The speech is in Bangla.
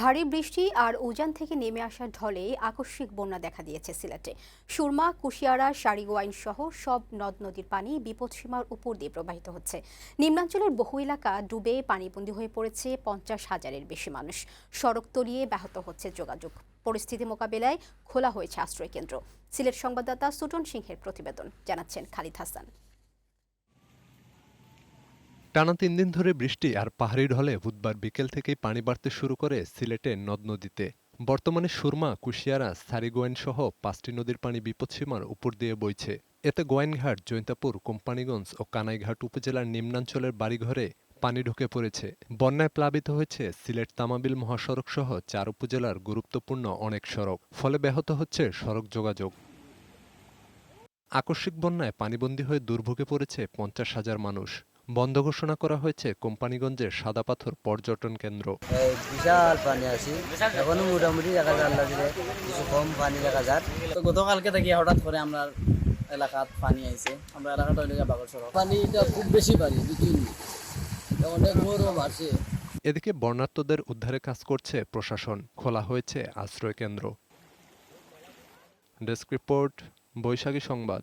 ভারী বৃষ্টি আর উজান থেকে নেমে আসা ঢলে আকস্মিক বন্যা দেখা দিয়েছে সিলেটে। সুরমা, কুশিয়ারা, সারিগোয়াইন সহ সব নদ নদীর পানি বিপদসীমার উপর দিয়ে প্রবাহিত হচ্ছে। নিম্নাঞ্চলের বহু এলাকা ডুবে পানিবন্দী হয়ে পড়েছে পঞ্চাশ হাজারের বেশি মানুষ। সড়ক তলিয়ে ব্যাহত হচ্ছে যোগাযোগ। পরিস্থিতি মোকাবেলায় খোলা হয়েছে আশ্রয় কেন্দ্র সিলেট সংবাদদাতা সুটন সিংহের প্রতিবেদন, জানাচ্ছেন খালিদ হাসান। টানা তিন দিন ধরে বৃষ্টি আর পাহাড়ি ঢলে বুধবার বিকেল থেকেই পানি বাড়তে শুরু করে সিলেটে নদ নদীতে বর্তমানে সুরমা, কুশিয়ারা সারিগোয়েন সহ পাঁচটি নদীর পানি বিপদসীমার উপর দিয়ে বইছে। এতে গোয়াইনঘাট জৈন্তাপুর, কোম্পানিগঞ্জ ও কানাইঘাট উপজেলার নিম্নাঞ্চলের বাড়িঘরে পানি ঢুকে পড়েছে। বন্যায় প্লাবিত হয়েছে সিলেট তামাবিল মহাসড়ক সহ চার উপজেলার গুরুত্বপূর্ণ অনেক সড়ক। ফলে ব্যাহত হচ্ছে সড়ক যোগাযোগ। আকস্মিক বন্যায় পানিবন্দী হয়ে দুর্ভোগে পড়েছে পঞ্চাশ হাজার মানুষ। বন্ধ ঘোষণা করা হয়েছে কোম্পানিগঞ্জের সাদা পাথর পর্যটন কেন্দ্র। বিশাল পানি আছে। এখনও মোটামুটি দেখা যায় আল্লাহ দিলে কিছু কম পানি দেখা যায়। তো গতকালকে থেকে হঠাৎ করে আমরা এলাকাত পানি আইছে। আমরা এলাকাটা হইলে বাগর সড়ক। পানিটা খুব বেশি পানি বুঝলি অনেক বড় বাড়ছে। এদিকে বর্ণার্থদের উদ্ধারে কাজ করছে প্রশাসন। খোলা হয়েছে আশ্রয় কেন্দ্র। ডেস্ক রিপোর্ট বৈশাখী সংবাদ।